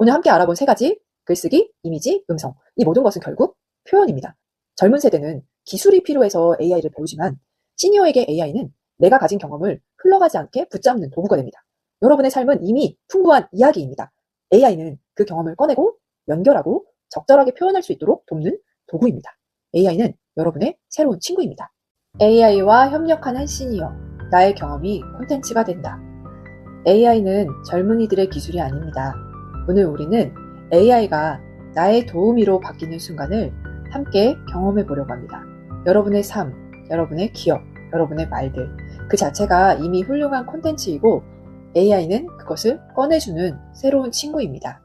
오늘 함께 알아본 세 가지 글쓰기, 이미지, 음성. 이 모든 것은 결국 표현입니다. 젊은 세대는 기술이 필요해서 AI를 배우지만 시니어에게 AI는 내가 가진 경험을 흘러가지 않게 붙잡는 도구가 됩니다. 여러분의 삶은 이미 풍부한 이야기입니다. AI는 그 경험을 꺼내고 연결하고 적절하게 표현할 수 있도록 돕는 도구입니다. AI는 여러분의 새로운 친구입니다. AI와 협력하는 시니어. 나의 경험이 콘텐츠가 된다. AI는 젊은이들의 기술이 아닙니다. 오늘 우리는 AI가 나의 도우미로 바뀌는 순간을 함께 경험해 보려고 합니다. 여러분의 삶, 여러분의 기억, 여러분의 말들, 그 자체가 이미 훌륭한 콘텐츠이고 AI는 그것을 꺼내주는 새로운 친구입니다.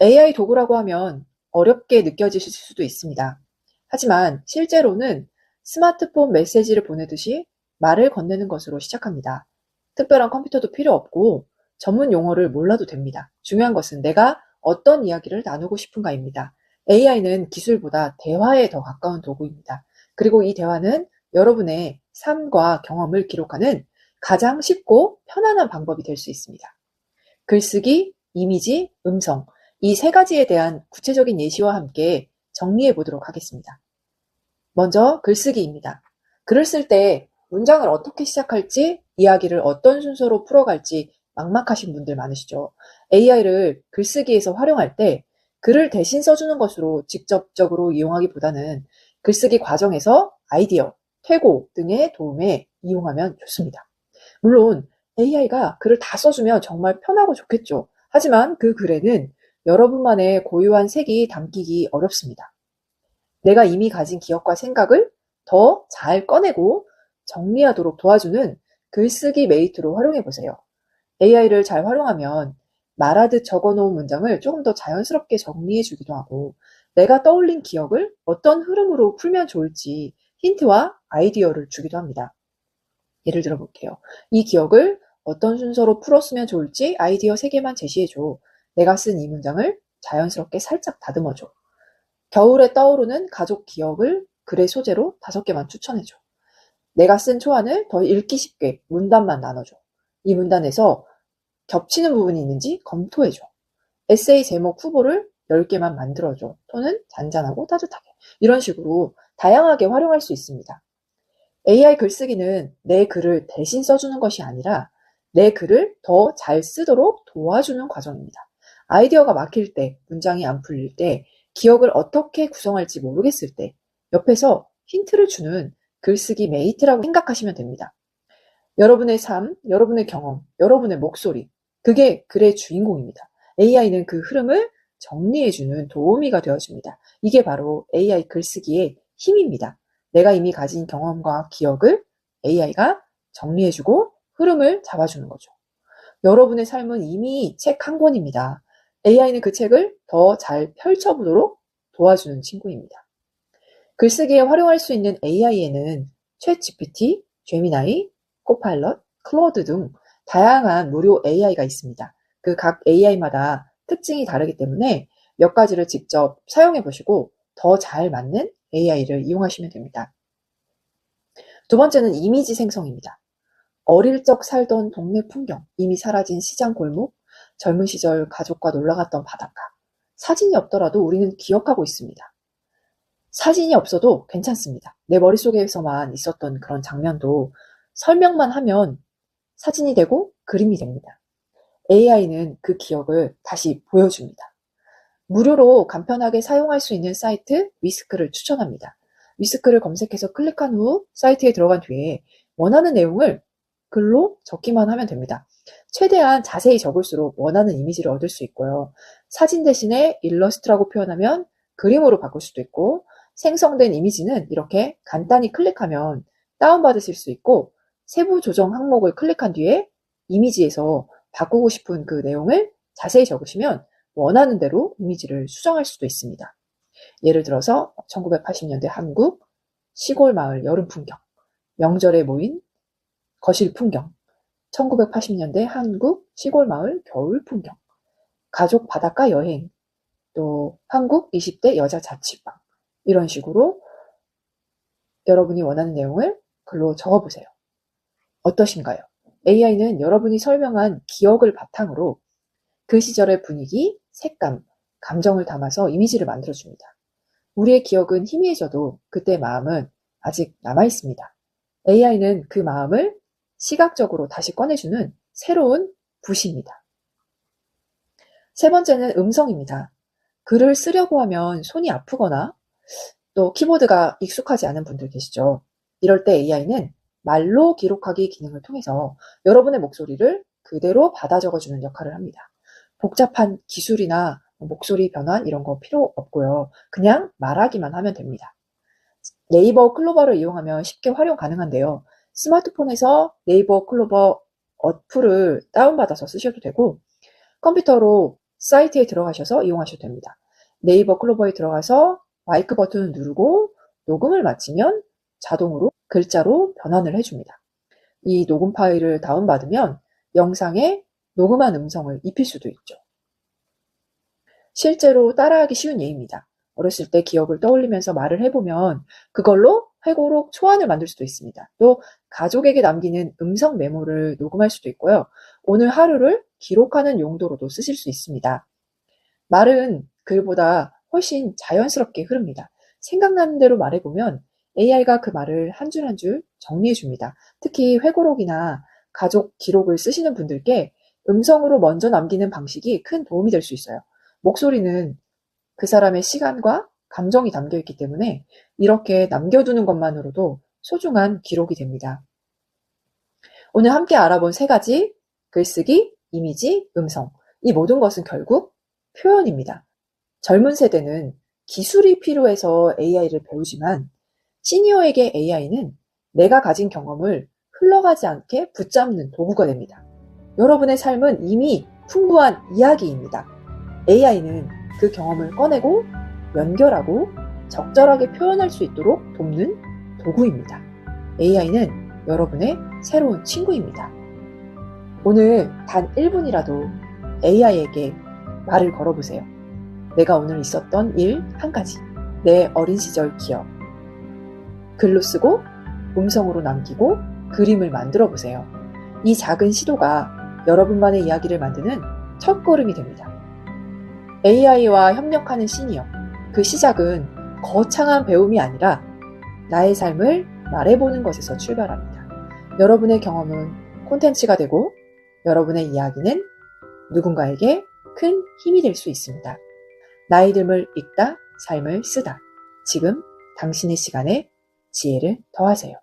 AI 도구라고 하면 어렵게 느껴지실 수도 있습니다. 하지만 실제로는 스마트폰 메시지를 보내듯이 말을 건네는 것으로 시작합니다. 특별한 컴퓨터도 필요 없고 전문 용어를 몰라도 됩니다. 중요한 것은 내가 어떤 이야기를 나누고 싶은가입니다. AI는 기술보다 대화에 더 가까운 도구입니다. 그리고 이 대화는 여러분의 삶과 경험을 기록하는 가장 쉽고 편안한 방법이 될 수 있습니다. 글쓰기, 이미지, 음성, 이 세 가지에 대한 구체적인 예시와 함께 정리해 보도록 하겠습니다. 먼저 글쓰기입니다. 글을 쓸 때 문장을 어떻게 시작할지, 이야기를 어떤 순서로 풀어갈지 막막하신 분들 많으시죠. AI를 글쓰기에서 활용할 때 글을 대신 써주는 것으로 직접적으로 이용하기보다는 글쓰기 과정에서 아이디어, 퇴고 등의 도움에 이용하면 좋습니다. 물론 AI가 글을 다 써주면 정말 편하고 좋겠죠. 하지만 그 글에는 여러분만의 고유한 색이 담기기 어렵습니다. 내가 이미 가진 기억과 생각을 더 잘 꺼내고 정리하도록 도와주는 글쓰기 메이트로 활용해 보세요. AI를 잘 활용하면 말하듯 적어 놓은 문장을 조금 더 자연스럽게 정리해 주기도 하고 내가 떠올린 기억을 어떤 흐름으로 풀면 좋을지 힌트와 아이디어를 주기도 합니다. 예를 들어 볼게요. 이 기억을 어떤 순서로 풀었으면 좋을지 아이디어 3개만 제시해줘. 내가 쓴 이 문장을 자연스럽게 살짝 다듬어줘. 겨울에 떠오르는 가족 기억을 글의 소재로 5개만 추천해줘. 내가 쓴 초안을 더 읽기 쉽게 문단만 나눠줘. 이 문단에서 겹치는 부분이 있는지 검토해줘. 에세이 제목 후보를 10개만 만들어줘. 톤은 잔잔하고 따뜻하게. 이런 식으로 다양하게 활용할 수 있습니다. AI 글쓰기는 내 글을 대신 써주는 것이 아니라 내 글을 더 잘 쓰도록 도와주는 과정입니다. 아이디어가 막힐 때, 문장이 안 풀릴 때, 기억을 어떻게 구성할지 모르겠을 때, 옆에서 힌트를 주는 글쓰기 메이트라고 생각하시면 됩니다. 여러분의 삶, 여러분의 경험, 여러분의 목소리, 그게 글의 주인공입니다. AI는 그 흐름을 정리해주는 도우미가 되어줍니다. 이게 바로 AI 글쓰기의 힘입니다. 내가 이미 가진 경험과 기억을 AI가 정리해주고 흐름을 잡아주는 거죠. 여러분의 삶은 이미 책 한 권입니다. AI는 그 책을 더 잘 펼쳐보도록 도와주는 친구입니다. 글쓰기에 활용할 수 있는 AI에는 챗 GPT, 제미나이, 코파일럿, 클로드 등 다양한 무료 AI가 있습니다. 그 각 AI마다 특징이 다르기 때문에 몇 가지를 직접 사용해 보시고 더 잘 맞는 AI를 이용하시면 됩니다. 두 번째는 이미지 생성입니다. 어릴 적 살던 동네 풍경, 이미 사라진 시장 골목, 젊은 시절 가족과 놀러 갔던 바닷가. 사진이 없더라도 우리는 기억하고 있습니다. 사진이 없어도 괜찮습니다. 내 머릿속에서만 있었던 그런 장면도 설명만 하면 사진이 되고 그림이 됩니다. AI는 그 기억을 다시 보여줍니다. 무료로 간편하게 사용할 수 있는 사이트 위스크를 추천합니다. 위스크를 검색해서 클릭한 후 사이트에 들어간 뒤에 원하는 내용을 글로 적기만 하면 됩니다. 최대한 자세히 적을수록 원하는 이미지를 얻을 수 있고요. 사진 대신에 일러스트라고 표현하면 그림으로 바꿀 수도 있고 생성된 이미지는 이렇게 간단히 클릭하면 다운받으실 수 있고 세부 조정 항목을 클릭한 뒤에 이미지에서 바꾸고 싶은 그 내용을 자세히 적으시면 원하는 대로 이미지를 수정할 수도 있습니다. 예를 들어서 1980년대 한국 시골 마을 여름 풍경, 명절에 모인 거실 풍경, 1980년대 한국 시골 마을 겨울 풍경, 가족 바닷가 여행, 또 한국 20대 여자 자취방 이런 식으로 여러분이 원하는 내용을 글로 적어보세요. 어떠신가요? AI는 여러분이 설명한 기억을 바탕으로 그 시절의 분위기, 색감, 감정을 담아서 이미지를 만들어줍니다. 우리의 기억은 희미해져도 그때 마음은 아직 남아있습니다. AI는 그 마음을 시각적으로 다시 꺼내주는 새로운 붓입니다. 세 번째는 음성입니다. 글을 쓰려고 하면 손이 아프거나 또 키보드가 익숙하지 않은 분들 계시죠. 이럴 때 AI는 말로 기록하기 기능을 통해서 여러분의 목소리를 그대로 받아 적어주는 역할을 합니다. 복잡한 기술이나 목소리 변환 이런 거 필요 없고요. 그냥 말하기만 하면 됩니다. 네이버 클로버를 이용하면 쉽게 활용 가능한데요. 스마트폰에서 네이버 클로버 어플을 다운받아서 쓰셔도 되고 컴퓨터로 사이트에 들어가셔서 이용하셔도 됩니다. 네이버 클로버에 들어가서 마이크 버튼을 누르고 녹음을 마치면 자동으로 글자로 변환을 해줍니다. 이 녹음 파일을 다운받으면 영상에 녹음한 음성을 입힐 수도 있죠. 실제로 따라하기 쉬운 예입니다. 어렸을 때 기억을 떠올리면서 말을 해보면 그걸로 회고록 초안을 만들 수도 있습니다. 또 가족에게 남기는 음성 메모를 녹음할 수도 있고요. 오늘 하루를 기록하는 용도로도 쓰실 수 있습니다. 말은 글보다 훨씬 자연스럽게 흐릅니다. 생각나는 대로 말해보면 AI가 그 말을 한 줄 한 줄 정리해 줍니다. 특히 회고록이나 가족 기록을 쓰시는 분들께 음성으로 먼저 남기는 방식이 큰 도움이 될 수 있어요. 목소리는 그 사람의 시간과 감정이 담겨 있기 때문에 이렇게 남겨두는 것만으로도 소중한 기록이 됩니다. 오늘 함께 알아본 세 가지 글쓰기, 이미지, 음성. 이 모든 것은 결국 표현입니다. 젊은 세대는 기술이 필요해서 AI를 배우지만 시니어에게 AI는 내가 가진 경험을 흘러가지 않게 붙잡는 도구가 됩니다. 여러분의 삶은 이미 풍부한 이야기입니다. AI는 그 경험을 꺼내고 연결하고 적절하게 표현할 수 있도록 돕는 도구입니다. AI는 여러분의 새로운 친구입니다. 오늘 단 1분이라도 AI에게 말을 걸어보세요. 내가 오늘 있었던 일 한 가지. 내 어린 시절 기억. 글로 쓰고 음성으로 남기고 그림을 만들어 보세요. 이 작은 시도가 여러분만의 이야기를 만드는 첫 걸음이 됩니다. AI와 협력하는 시니어. 그 시작은 거창한 배움이 아니라 나의 삶을 말해보는 것에서 출발합니다. 여러분의 경험은 콘텐츠가 되고 여러분의 이야기는 누군가에게 큰 힘이 될 수 있습니다. 나의 이름을 읽다, 삶을 쓰다. 지금 당신의 시간에 지혜를 더하세요.